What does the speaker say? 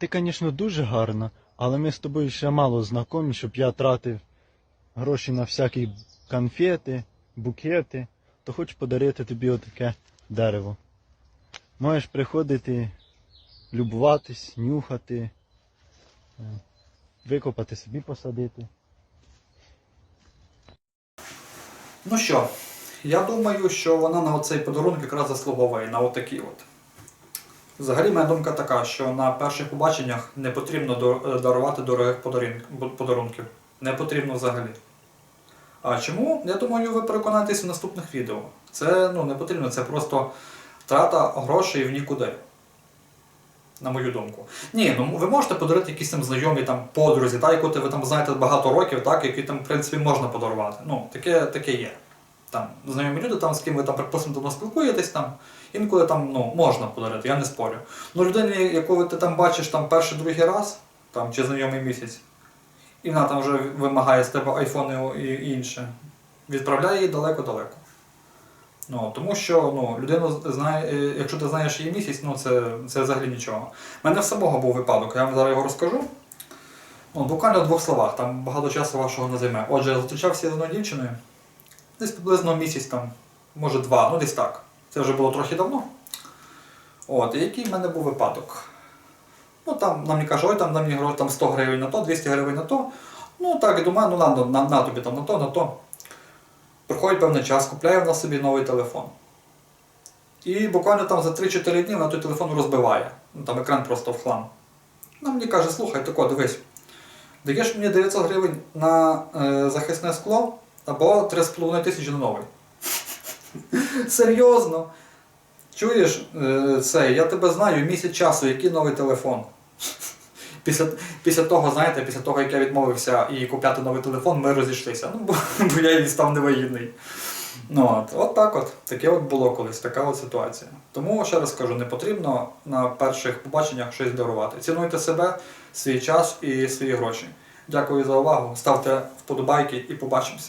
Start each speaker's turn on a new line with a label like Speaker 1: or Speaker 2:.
Speaker 1: Ти, звісно, дуже гарна, але ми з тобою ще мало знайомі, щоб я тратив гроші на всякі конфети, букети, то хочу подарити тобі отаке дерево. Можеш приходити, любуватись, нюхати, е, викопати собі посадити.
Speaker 2: Ну що, я думаю, що вона на оцей подарунок якраз заслуговує, на отакий от. Взагалі, моя думка така, що на перших побаченнях не потрібно е, дарувати дорогих подарунків. Не потрібно взагалі. А чому? Я думаю, ви переконаєтесь в наступних відео. Це ну, не потрібно, це просто трата грошей в нікуди. На мою думку. Ні, ну ви можете подарити якісь там знайомі там подрузі, та, яку ви там знаєте багато років, так, які там, в принципі, можна подарувати. Ну, таке, таке є. Там, знайомі люди, там, з ким ви там, припустимо, давно спілкуєтесь, там, інколи там, ну, можна подарити, я не спорю. Ну, людині, яку ти там бачиш там, перший другий раз, там, чи знайомий місяць, і вона там вже вимагає з тебе айфони і інше, відправляй її далеко-далеко. Ну, тому що ну, людину знає, е, якщо ти знаєш її місяць, ну це, це взагалі нічого. У мене в самого був випадок, я вам зараз його розкажу. Ну, буквально в двох словах, там багато часу вашого не займе. Отже, я зустрічався з одною дівчиною, десь приблизно місяць, там, може два, ну десь так. Це вже було трохи давно. От, і який в мене був випадок. Ну там нам мені каже, ой, там, нам гроші, там 100 гривень на то, 200 гривень на то. Ну так, і думаю, ну ладно, на, на тобі там на то, на то. Проходить певний час, купляє вона собі новий телефон. І буквально там за 3-4 дні вона той телефон розбиває. Ну, там екран просто в хлам. Вона мені каже, слухай, тако, дивись, даєш мені 900 гривень на е, захисне скло або 3,5 тисячі на новий. Серйозно. Чуєш, е, це, я тебе знаю місяць часу, який новий телефон. Після, після того, знаєте, після того, як я відмовився і купляти новий телефон, ми розійшлися. Ну, бо, бо я їй став невигідний. Ну, от, от так от. Таке от було колись, така от ситуація. Тому ще раз кажу, не потрібно на перших побаченнях щось дарувати. Цінуйте себе, свій час і свої гроші. Дякую за увагу. Ставте вподобайки і побачимося.